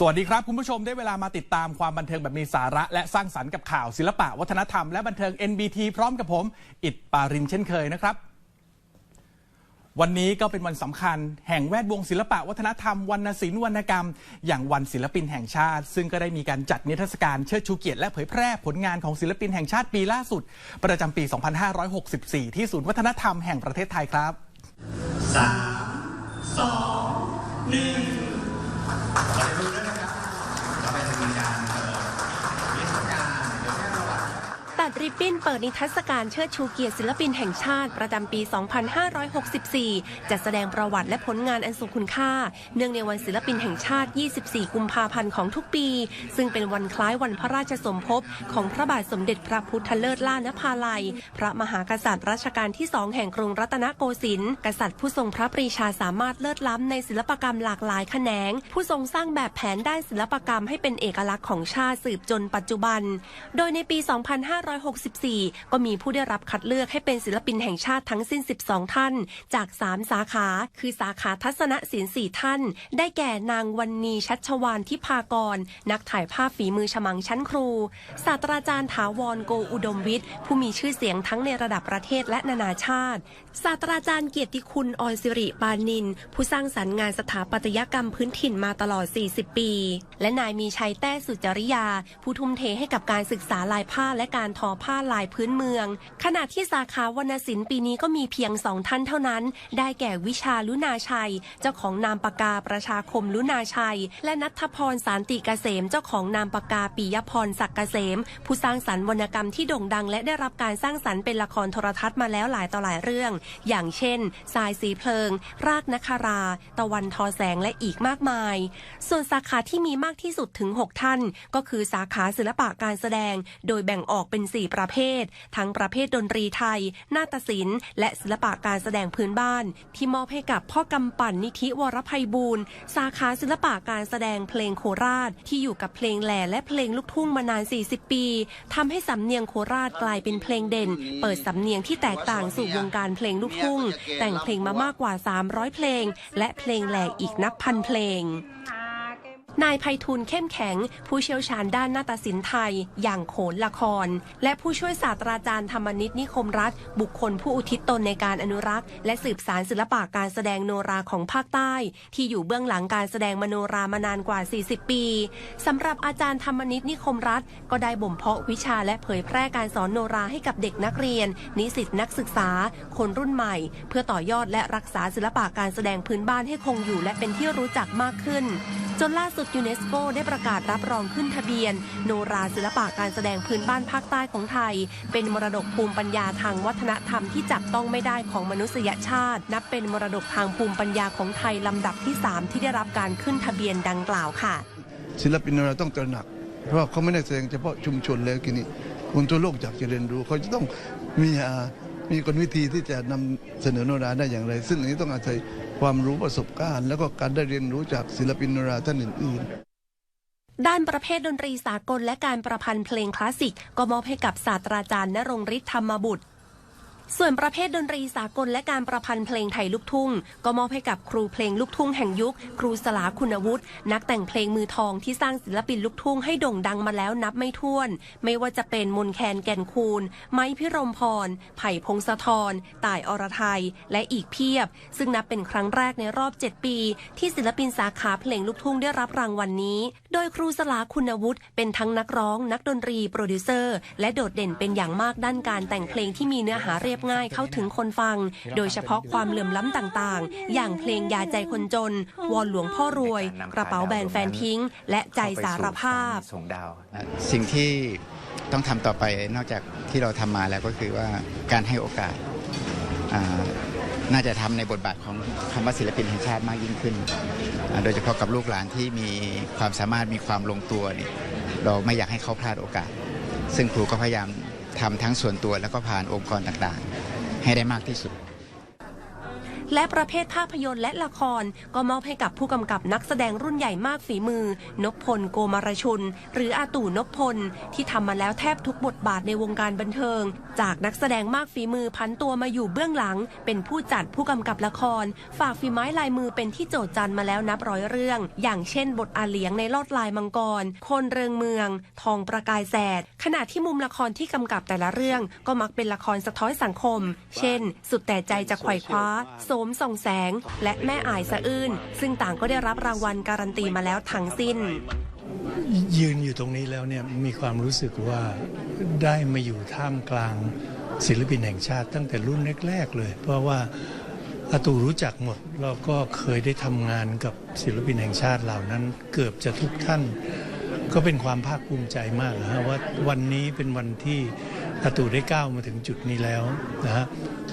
สวัสดีครับ คุณผู้ชมได้เวลามาติดตามความบันเทิงแบบมีสาระ และสร้างสรรค์กับข่าวศิลปะวัฒนธรรมและบันเทิง NBT พร้อมกับผม อิดปารินเช่นเคยนะครับ วันนี้ก็เป็นวันสำคัญ แห่งแวดวงศิลปะวัฒนธรรมวรรณศิลป์วรรณกรรม อย่างวันศิลปินแห่งชาติ ซึ่งก็ได้มีการจัดนิทรรศการเชิดชูเกียรติและเผยแพร่ผลงานของศิลปินแห่งชาติปีล่าสุด ประจำปี 2564 ที่ศูนย์วัฒนธรรมแห่งประเทศไทยครับ3 2 1 ดริบบิ้นเปิดนิทรรศการเชิดชูเกียรติศิลปินแห่งชาติประจำปี 2564 จัดแสดงประวัติและผลงานอันทรงคุณค่า เนื่องในวันศิลปินแห่งชาติ 24 กุมภาพันธ์ของทุกปี ซึ่งเป็นวันคล้ายวันพระราชสมภพของพระบาทสมเด็จพระพุทธเลิศล่านภาลัย พระมหากษัตริย์รัชกาลที่สองแห่งกรุงรัตนโกสินทร์ กษัตริย์ผู้ทรงพระปรีชาสามารถเลิศล้ำในศิลปกรรมหลากหลายแขนง ผู้ทรงสร้างแบบแผนด้านศิลปกรรมให้เป็นเอกลักษณ์ของชาติสืบจนปัจจุบัน โดยในปี 256 2564 ก็มีผู้ได้รับคัดเลือกให้เป็นศิลปินแห่งชาติทั้งสิ้น 12 ท่าน จาก 3 สาขา คือสาขาทัศนศิลป์4ท่าน ได้แก่นางวันนีชัชวานทิพากร นักถ่ายภาพฝีมือฉมังชั้นครู ศาสตราจารย์ถาวรโกอุดมวิทย์ ผู้มีชื่อเสียงทั้งในระดับประเทศและนานาชาติ ศาสตราจารย์เกียรติคุณออนสิริปานิน ผู้สร้างสรรค์งานสถาปัตยกรรมพื้นถิ่นมาตลอด 40 ปี และนายมีชัยแต้สุจริยา ผู้ทุ่มเทให้กับการศึกษาลายผ้าและการทอผ้าลายพื้นเมือง ขณะที่สาขาวรรณศิลป์ปีนี้ก็มีเพียงสองท่านเท่านั้น ได้แก่วิชาลุนาชัย เจ้าของนามปากกาประชาคมลุนาชัย และนัทพรสารติเกษม เจ้าของนามปากกาปิยพรศักดิ์เกษม ผู้สร้างสรรค์วรรณกรรมที่โด่งดัง และได้รับการสร้างสรรค์เป็นละครโทรทัศน์มาแล้วหลายต่อหลายเรื่อง อย่างเช่นทรายสีเพลิง รากนครา ตะวันทอแสงและอีกมากมาย ส่วนสาขาที่มีมากที่สุดถึง 6 ท่าน ก็คือสาขาศิลปะการแสดง โดยแบ่งออกเป็น4 ประเภท ทั้งประเภทดนตรีไทย นาฏศิลป์ และศิลปะการแสดงพื้นบ้าน ที่มอบให้กับพ่อกำปั่นนิธิวรภัยบูรณ์สาขาศิลปะการแสดงเพลงโคราช ที่อยู่กับเพลงแหล่และเพลงลูกทุ่งมานาน 40 ปีทำให้สำเนียงโคราชกลายเป็นเพลงเด่น เปิดสำเนียงที่แตกต่างสู่วงการเพลงลูกทุ่ง แต่งเพลงมามากกว่า 300 เพลง และเพลงแหล่อีกนับพันเพลง นายไพฑูรย์เข้มแข็ง ผู้เชี่ยวชาญด้านนาฏศิลป์ไทย อย่างโขนละคร และผู้ช่วยศาสตราจารย์ธรรมนิตนิคมรัฐ บุคคลผู้อุทิศตนในการอนุรักษ์ และสืบสารศิลปะการแสดงโนราของภาคใต้ ที่อยู่เบื้องหลังการแสดงมโนรามานานกว่า 40 ปีสำหรับอาจารย์ธรรมนิตนิคมรัฐ ก็ได้บ่มเพาะวิชาและเผยแพร่การสอนโนราให้กับเด็กนักเรียน นิสิตนักศึกษา คนรุ่นใหม่ เพื่อต่อยอดและรักษาศิลปะการแสดงพื้นบ้านให้คงอยู่และเป็นที่รู้จักมากขึ้น จนล่าสุดยูเนสโกได้ประกาศรับรองขึ้นทะเบียน โนราศิลปะการแสดงพื้นบ้านภาคใต้ของไทย เป็นมรดกภูมิปัญญาทางวัฒนธรรมที่จับต้องไม่ได้ของมนุษยชาติ นับเป็นมรดกทางภูมิปัญญาของไทยลำดับที่ 3 ที่ได้รับการขึ้นทะเบียนดังกล่าวค่ะ ศิลปินเราต้องตระหนัก เพราะเขาไม่ได้แสดงเฉพาะชุมชนแล้วทีนี้คนทั่วโลกอยากจะเรียนรู้เขาจะต้องมีอา มีกลวิธีที่จะนำเสนอโนราได้อย่างไร ซึ่งอันนี้ต้องอาศัยความรู้ประสบการณ์ แล้วก็การได้เรียนรู้จากศิลปินโนราท่านอื่นด้านประเภทดนตรีสากลและการประพันธ์เพลงคลาสสิก ก็มอบให้กับศาสตราจารย์นรงฤทธิ์ธรรมบุตร ส่วนประเภทดนตรีสากลและการประพันธ์เพลงไทยลูกทุ่ง ก็มอบให้กับครูเพลงลูกทุ่งแห่งยุค ครูสลาคุณวุฒินักแต่งเพลงมือทองที่สร้างศิลปินลูกทุ่งให้โด่งดังมาแล้วนับไม่ถ้วน ไม่ว่าจะเป็นมนแคนแก่นคูณ ไม้พิรมพร ไผ่พงศธรต่ายอรไทย และอีกเพียบ ซึ่งนับเป็นครั้งแรกในรอบ 7 ปี ที่ศิลปินสาขาเพลงลูกทุ่งได้รับรางวัลนนี้ โดยครูสลาคุณวุฒิเป็นทั้งนักร้อง นักดนตรีโปรดิวเซอร์ และโดดเด่นเป็นอย่างมากด้านการแต่งเพลงที่มีเนื้อหาเรียบง่ายเข้าถึงคนฟัง โดยเฉพาะความเหลื่อมล้ำต่างๆ อย่างเพลงยาใจคนจน วอนหลวงพ่อรวย กระเป๋าแบรนด์แฟนทิ้ง และใจสารภาพ ส่งดาวสิ่งที่ต้องทำต่อไปนอกจากที่เราทำมาแล้วก็คือว่าการให้โอกาสน่าจะทำในบทบาทของคำว่าศิลปินแห่งชาติมากยิ่งขึ้น โดยเฉพาะกับลูกหลานที่มีความสามารถมีความลงตัวนี่เราไม่อยากให้เขาพลาดโอกาส ซึ่งครูก็พยายาม ทำทั้งส่วนตัวแล้วก็ผ่านองค์กรต่างๆ ให้ได้มากที่สุด และประเภทภาพยนตร์และละคร ก็มอบให้กับผู้กำกับนักแสดงรุ่นใหญ่มากฝีมือ นพพลโกมารชุน หรืออาตู่นพพล ที่ทำมาแล้วแทบทุกบทบาทในวงการบันเทิง จากนักแสดงมากฝีมือพันตัวมาอยู่เบื้องหลัง เป็นผู้จัดผู้กำกับละคร ฝากฝีไม้ลายมือเป็นที่โจทย์จันมาแล้วนับร้อยเรื่อง อย่างเช่น บทอาเหลียงในลอดลายมังกร คนเริงเมือง ทองประกายแสดขณะที่มุมละครที่กำกับแต่ละเรื่อง ก็มักเป็นละครสะท้อนสังคม เช่น สุดแต่ใจจะไขว่คว้าโสมส่องแสง และแม่อายสะอื้นซึ่งต่างก็ได้รับรางวัลการันตีมาแล้วทั้งสิ้น ยืนอยู่ตรงนี้แล้วเนี่ยมีความรู้สึกว่าได้มาอยู่ท่ามกลางศิลปินแห่งชาติตั้งแต่รุ่นแรก ๆ เลย เพราะว่าอาตูรู้จักหมดแล้วก็เคยได้ทำงานกับศิลปินแห่งชาติเหล่านั้น เกือบจะทุกท่าน ก็เป็นความภาคภูมิใจมากนะฮะว่าวันนี้เป็นวันที่ อาตูได้ก้าวมาถึงจุดนี้แล้วนะฮะ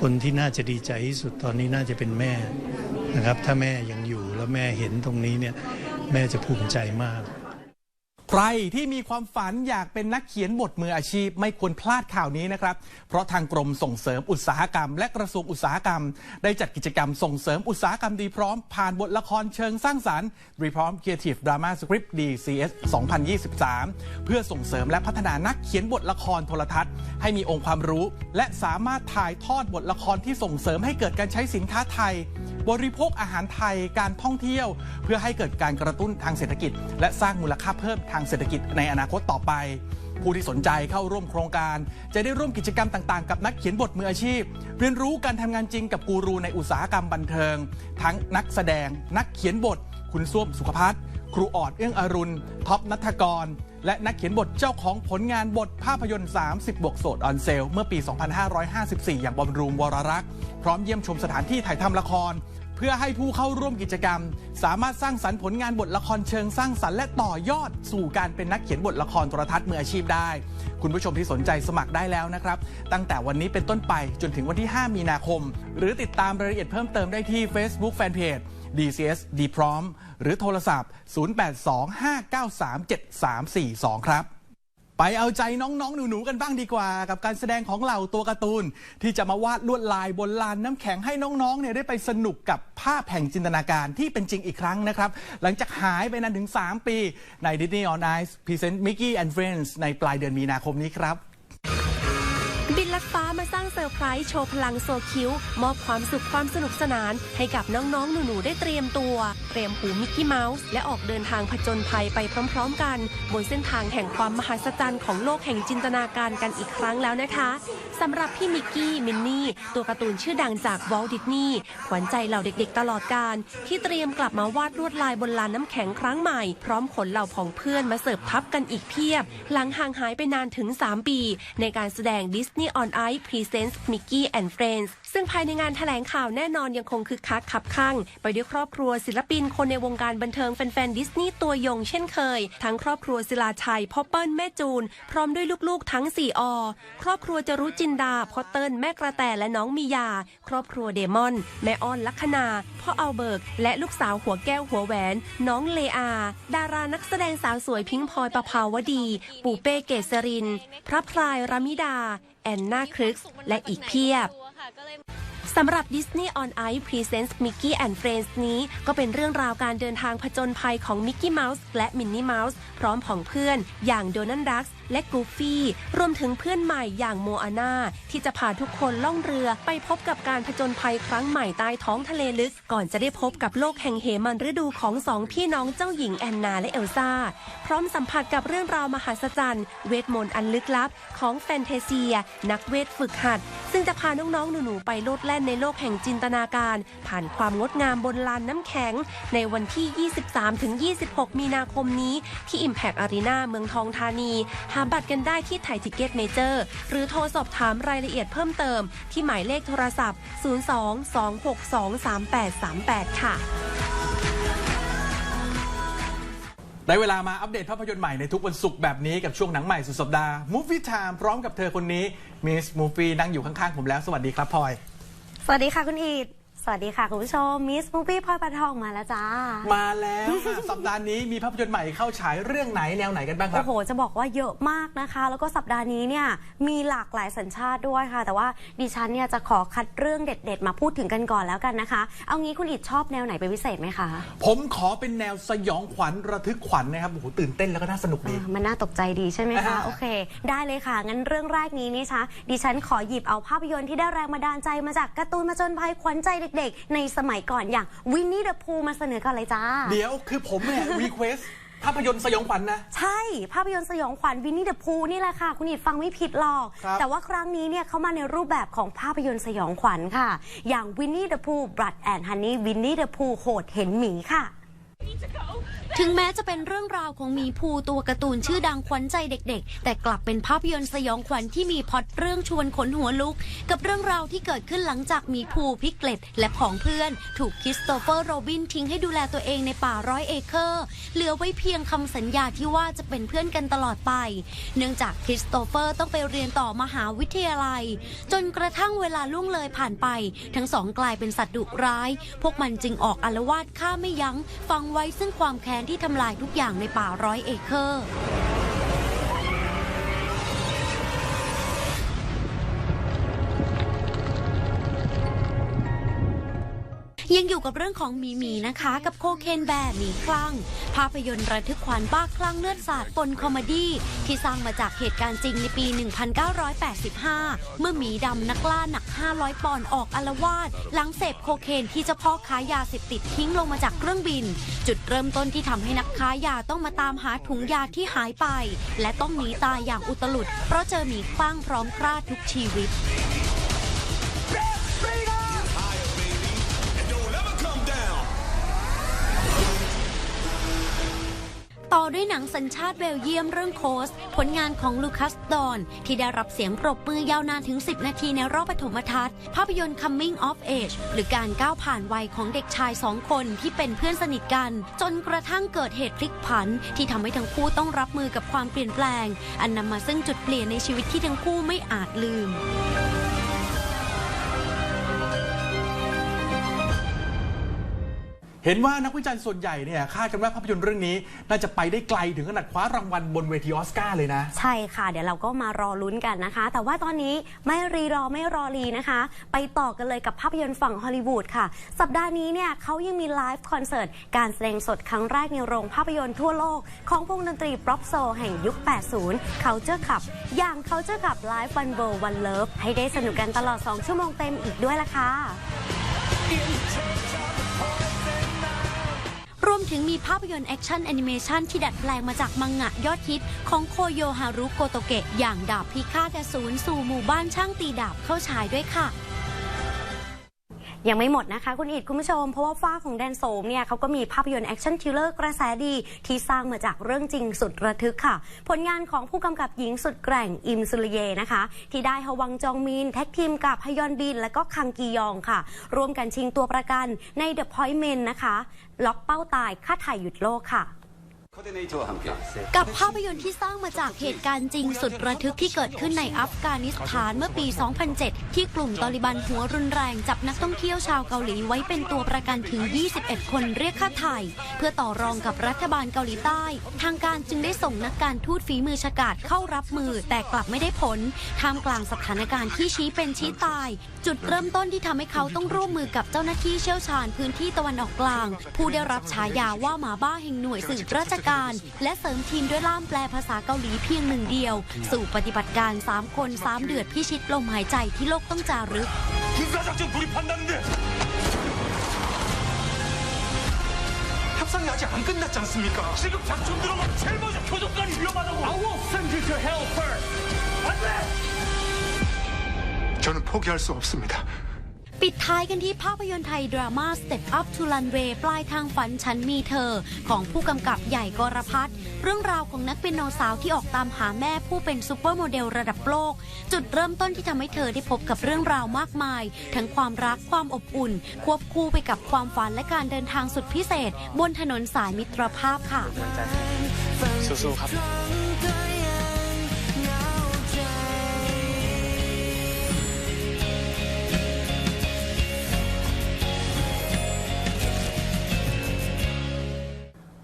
คนที่น่าจะดีใจที่สุดตอนนี้น่าจะเป็นแม่นะครับ ถ้าแม่ยังอยู่แล้วแม่เห็นตรงนี้เนี่ยแม่จะภูมิใจมาก ใครที่มีความฝันอยากเป็นนักเขียนบทมืออาชีพ ไม่ควรพลาดข่าวนี้นะครับ เพราะทางกรมส่งเสริมอุตสาหกรรม และกระทรวงอุตสาหกรรม ได้จัดกิจกรรมส่งเสริมอุตสาหกรรมดีพร้อม ผ่านบทละครเชิงสร้างสรรค์ r e p r o m Creative Drama Script DCS 2023 เพื่อส่งเสริมและพัฒนานักเขียนบทละครโทรทัศน์ ให้มีองค์ความรู้ และสามารถถ่ายทอดบทละครที่ส่งเสริมให้เกิดการใช้สินค้าไทยบริโภคอาหารไทยการท่องเที่ยว เพื่อให้เกิดการกระตุ้นทางเศรษฐกิจ และสร้างมูลค่าเพิ่มทางเศรษฐกิจในอนาคตต่อไป ผู้ที่สนใจเข้าร่วมโครงการ จะได้ร่วมกิจกรรมต่างๆ กับนักเขียนบทมืออาชีพ เรียนรู้การทำงานจริงกับกูรูในอุตสาหกรรมบันเทิง ทั้งนักแสดง นักเขียนบท คุณส้วมสุขพัฒน์ครูออดเอื้องอรุณ ท็อปนัทกร และนักเขียนบทเจ้าของผลงานบทภาพยนตร์ 30 บวกโสดออนเซล เมื่อปี 2554 อย่างบอมรูมวรรักษ์ พร้อมเยี่ยมชมสถานที่ถ่ายทำละคร พื่อให้ผู้เข้าร่วมกิจกรรม สามารถสร้างสรรค์ผลงานบทละครเชิงสร้างสรรค์และต่อยอดสู่การเป็นนักเขียนบทละครโทรทัศน์มืออาชีพได้ คุณผู้ชมที่สนใจสมัครได้แล้วนะครับ ตั้งแต่วันนี้เป็นต้นไปจนถึงวันที่ 5 มีนาคม หรือติดตามรายละเอียดเพิ่มเติมได้ที่ Facebook Fanpage DCS D Prom หรือโทรศัพท์ 0825937342 ครับ ไปเอาใจน้องๆ หนู ๆ กันบ้างดีกว่า กับการแสดงของเหล่าตัวการ์ตูน ที่จะมาวาดลวดลายบนลานน้ำแข็งให้น้องๆ เนี่ยได้ไปสนุกกับภาพแห่งจินตนาการที่เป็นจริงอีกครั้งนะครับ หลังจากหายไปนานถึง 3 ปีใน Disney on Ice Present Mickey and Friends ในปลายเดือนมีนาคมนี้ครับ ดฟ้ามาสร้างเซอร์ไพรส์โชว์พลังโซคิวมอบความสุขความสนุกสนาน ให้กับน้องๆ หนู ๆ ได้เตรียมตัว เตรียมหูมิกกี้เมาส์ และออกเดินทางผจญภัยไปพร้อม ๆ กัน บนเส้นทางแห่งความมหัศจรรย์ของโลกแห่งจินตนาการกันอีกครั้งแล้วนะคะสำหรับพี่มิกกี้มินนี่ ตัวการ์ตูนชื่อดังจากวอลดิสนีย์ขวัญใจเหล่าเด็กๆ ตลอดการที่เตรียมกลับมาวาดลวดลายบนลานน้ำแข็งครั้งใหม่ พร้อมขนเหล่าผองเพื่อนมาเสิร์ฟทับกันอีกเพียบ หลังห่างหายไปนานถึง 3 ปี ในการแสดง Disney on Ice Presents Mickey and Friends ซึ่งภายในงานแถลงข่าวแน่นอนยังคงคึกคักขับข้างไปด้วยครอบครัวศิลปินคนในวงการบันเทิงแฟนๆดิสนีย์ตัวยงเช่นเคย ทั้งครอบครัวศิลาชัยพ่อเปิ้ลแม่จูน พร้อมด้วยลูกๆทั้ง 4 อ ครอบครัวจรุจินดาพ่อเติ้ลแม่กระแตและน้องมียา ครอบครัวเดมอน แม่อ้อนลัคนาพ่อเอาเบิร์ก และลูกสาวหัวแก้วหัวแหวน น้องเลอา ดารานักแสดงสาวสวยพิงพลอยประภาวดี ปูเป้เกษริน พระพลายรามิดาแอนนาคริกและอีกเพียบสำหรับ Disney on Ice Presents Mickey and Friends นี้ก็เป็นเรื่องราวการเดินทางผจญภัยของ Mickey Mouse และ Minnie Mouse พร้อมของเพื่อนอย่างโดนัลด์ดัก และกูฟี่ รวมถึงเพื่อนใหม่อย่างโมอาน่าที่จะพาทุกคนล่องเรือไปพบกับการผจญภัยครั้งใหม่ใต้ท้องทะเลลึก ก่อนจะได้พบกับโลกแห่งเหมันฤดูของสองพี่น้องเจ้าหญิงแอนนาและเอลซ่า พร้อมสัมผัสกับเรื่องราวมหัศจรรย์ เวทมนต์อันลึกลับ ของแฟนเทเซีย นักเวทฝึกหัด ซึ่งจะพาน้องๆหนูๆไปโลดแล่นในโลกแห่งจินตนาการ ผ่านความงดงามบนลานน้ำแข็ง ในวันที่ 23-26 มีนาคมนี้ ที่ Impact Arena เมืองทองธานีหาบัตรกันได้ที่ไทยทิเก็ตเมเจอร์ หรือโทรสอบถามรายละเอียดเพิ่มเติม ที่หมายเลขโทรศัพท์ 02-262-3838 ค่ะ ได้เวลามาอัปเดตภาพยนตร์ใหม่ในทุกวันศุกร์แบบนี้กับช่วงหนังใหม่สุดสัปดาห์ Movie Time พร้อมกับเธอคนนี้มิสมูฟี่นั่งอยู่ข้างๆผมแล้ว สวัสดีครับพลอย สวัสดีค่ะคุณอีด สวัสดีค่ะ คุณผู้ชมมิสมูฟี่พลอยประทองมาแล้วจ้า มาแล้วค่ะสัปดาห์นี้มีภาพยนตร์ใหม่เข้าฉายเรื่องไหนแนวไหนกันบ้างครัโอ้บ โห จะบอกว่าเยอะมากนะคะ แล้วก็สัปดาห์นี้เนี่ยมีหลากหลายสัญชาติด้วยค่ะ แต่ว่าดิฉันเนี่ยจะขอคัดเรื่องเด็ด ๆ มาพูดถึงกันก่อนแล้วกันนะคะ เอางี้คุณอิดชอบแนวไหนเป็นพิเศษไหมคะผมขอเป็นแนวสยองขวัญระทึกขวัญนะครับโอ้โหตื่นเต้นแล้วก็น่าสนุกดี อ่ามันน่าตกใจดีใช่ไหมคะ อ่า โอเค ได้เลยค่ะ งั้นเรื่องแรกนี้นี่คะดิฉันขอหยิบเอาภาพยนตร์ที่ได้แรงบันดาลใจมาจากการ์ตูนมาจนภัยขวัญใจเด็กๆในสมัยก่อนอย่างวินนี่เดอะพูมาเสนอกันเลยจ้า เดี๋ยวคือผมเนี่ยรีเควสภาพยนตร์สยองขวัญนะ ใช่ ภาพยนตร์สยองขวัญวินนี่เดอะพูนี่แหละค่ะ คุณอิดฟังไม่ผิดหรอก ครับแต่ว่าครั้งนี้เนี่ยเขามาในรูปแบบของภาพยนตร์สยองขวัญค่ะ อย่างวินนี่เดอะพูบลัดแอนฮันนี่วินนี่เดอะพูโหดเห็นหมีค่ะ ถึงแม้จะเป็นเรื่องราวของหมีภูตัวการ์ตูนชื่อดังขวัญใจเด็กๆ แต่กลับเป็นภาพยนตร์สยองขวัญที่มีพล็อตเรื่องชวนขนหัวลุก กับเรื่องราวที่เกิดขึ้นหลังจากหมีภูพิกเกล็ดและผองเพื่อน ถูกคริสโตเฟอร์โรบินทิ้งให้ดูแลตัวเองในป่าร้อยเอเคอร์ เหลือไว้เพียงคำสัญญาที่ว่าจะเป็นเพื่อนกันตลอดไป เนื่องจากคริสโตเฟอร์ต้องไปเรียนต่อมหาวิทยาลัย จนกระทั่งเวลาล่วงเลยผ่านไป ทั้งสองกลายเป็นสัตว์ดุร้าย พวกมันจึงออกอารวาสฆ่าไม่ยัง้ง ฟังไว้ซึ่งความแค้นที่ทำลายทุกอย่างในป่าร้อยเอเคอร์ ยังอยู่กับเรื่องของมีมีนะคะ กับโคเคนแบร์มีคลั่ง ภาพยนตร์ระทึกขวัญบ้าคลั่งเลือดสาดปนคอมดี้ที่สร้างมาจากเหตุการณ์จริงในปี 1985 เมื่อหมีดำนักล่าหนัก 500 ปอนด์ออกอาวาสหลังเสพโคเคนที่เจ้าพ่อค้ายาเสพติดทิ้งลงมาจากเครื่องบิน จุดเริ่มต้นที่ทำให้นักค้ายาต้องมาตามหาถุงยาที่หายไป และต้องหนีตายอย่างอุตลุดเพราะเจอหมีคลั่งพร้อมฆ่าทุกชีวิต ด้วยหนังสัญชาติเบลเยียมเรื่องโคส ผลงานของลูคัสดอน ที่ได้รับเสียงปรบมือยาวนานถึง 10 นาทีในรอบปฐมทัศน์ ภาพยนตร์ Coming of Age หรือการก้าวผ่านวัยของเด็กชายสองคนที่เป็นเพื่อนสนิทกัน จนกระทั่งเกิดเหตุพลิกผัน ที่ทำให้ทั้งคู่ต้องรับมือกับความเปลี่ยนแปลง อันนำมาซึ่งจุดเปลี่ยนในชีวิตที่ทั้งคู่ไม่อาจลืม เห็นว่านักวิจารณ์ส่วนใหญ่เนี่ยคาดกันว่าภาพยนตร์เรื่องนี้ น่าจะไปได้ไกลถึงขนาดคว้ารางวัลบนเวทีออสการ์เลยนะ ใช่ค่ะ เดี๋ยวเราก็มารอลุ้นกันนะคะ แต่ว่าตอนนี้ไม่รีรอไม่รอรีนะคะ ไปต่อกันเลยกับภาพยนตร์ฝั่งฮอลลีวูดค่ะ สัปดาห์นี้เนี่ยเขายังมีไลฟ์คอนเสิร์ต การแสดงสดครั้งแรกในโรงภาพยนตร์ทั่วโลก ของวงดนตรีปร็อปโซแห่งยุค 80 Culture Club อย่าง Culture Club Live One World One Love ให้ได้สนุกกันตลอด 2 ชั่วโมงเต็มอีกด้วยล่ะค่ะ รวมถึงมีภาพยนตร์แอคชั่นแอนิเมชันที่ดัดแปลงมาจากมังงะยอดฮิต ของโคโยฮารุโกโตเกะอย่างดาบพิฆาตอสูรสู่หมู่บ้านช่างตีดาบเข้าฉายด้วยค่ะ ยังไม่หมดนะคะคุณอิดคุณผู้ชม เพราะว่าฝ้าของแดนโสมเนี่ยเขาก็มีภาพยนตร์แอคชั่นทิลเลอร์กระแสดี ที่สร้างมาจากเรื่องจริงสุดระทึกค่ะ ผลงานของผู้กำกับหญิงสุดแกร่งอิมซุลเยนะคะ ที่ได้ฮวังจองมินแท็กทีมกับฮยอนบิน และก็คังกียองค่ะ ร่วมกันชิงตัวประกันใน The Point Men นะคะ ล็อกเป้าตายค่าไถ่หยุดโลกค่ะ กับภาพยนตร์ที่สร้างมาจากเหตุการณ์จริงสุดระทึกที่เกิดขึ้นในอัฟกานิสถานเมื่อปี 2007 ที่กลุ่มตอลิบันหัวรุนแรงจับนักท่องเที่ยวชาวเกาหลีไว้เป็นตัวประกันถึง 21 คนเรียกค่าไถ่เพื่อต่อรองกับรัฐบาลเกาหลีใต้ ทางการจึงได้ส่งนักการทูตฝีมือฉกาจเข้ารับมือ แต่กลับไม่ได้ผลท่ามกลางสถานการณ์ที่ชี้เป็นชี้ตาย จุดเริ่มต้นที่ทำให้เขาต้องร่วมมือกับเจ้าหน้าที่เชี่ยวชาญพื้นที่ตะวันออกกลาง ผู้ได้รับฉายาว่าหมาบ้าแห่งหน่วยสืบราชการ และเสริมทีมด้วยล่ามแปลภาษาเกาหลีเพียงหนึ่งเดียว สู่ปฏิบัติการ 3 คน 3 เดือดพิชิตลมหายใจที่โลกต้องจารึก 군사작전 돌입한다는데 협상이 아직 안 끝났지 않습니까? 지금 작전 들어가면 제일 먼저 교도관이 위험하다고 I will send you to hell first 안돼 저는 포기할 수 없습니다 ปิดท้ายกันที่ภาพยนตร์ไทยดราม่า Step Up to Runway ปลายทางฝันฉันมีเธอ ของผู้กำกับใหญ่กรพัฒน์เรื่องราวของนักเปียโนสาวที่ออกตามหาแม่ผู้เป็นซูเปอร์โมเดลระดับโลก จุดเริ่มต้นที่ทำให้เธอได้พบกับเรื่องราวมากมาย ทั้งความรักความอบอุ่น ควบคู่ไปกับความฝันและการเดินทางสุดพิเศษ บนถนนสายมิตรภาพค่ะสู้ๆครับ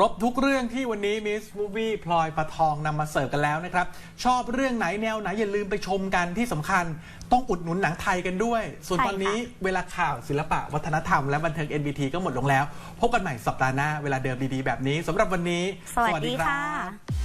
รบทุกเรื่องที่วันนี้มิสมูวี่พลอยประทองนำมาเสิร์ฟกันแล้วนะครับ ชอบเรื่องไหนแนวไหนอย่าลืมไปชมกันที่สำคัญ ต้องอุดหนุนหนังไทยกันด้วย ส่วนใช่ตอนนี้ค่ะเวลาข่าวศิลปะวัฒนธรรมและบันเทิง NBT ก็หมดลงแล้ว พบกันใหม่สัปดาห์หน้าเวลาเดิมดีๆแบบนี้สำหรับวันนี้ สวัสดีค่ะ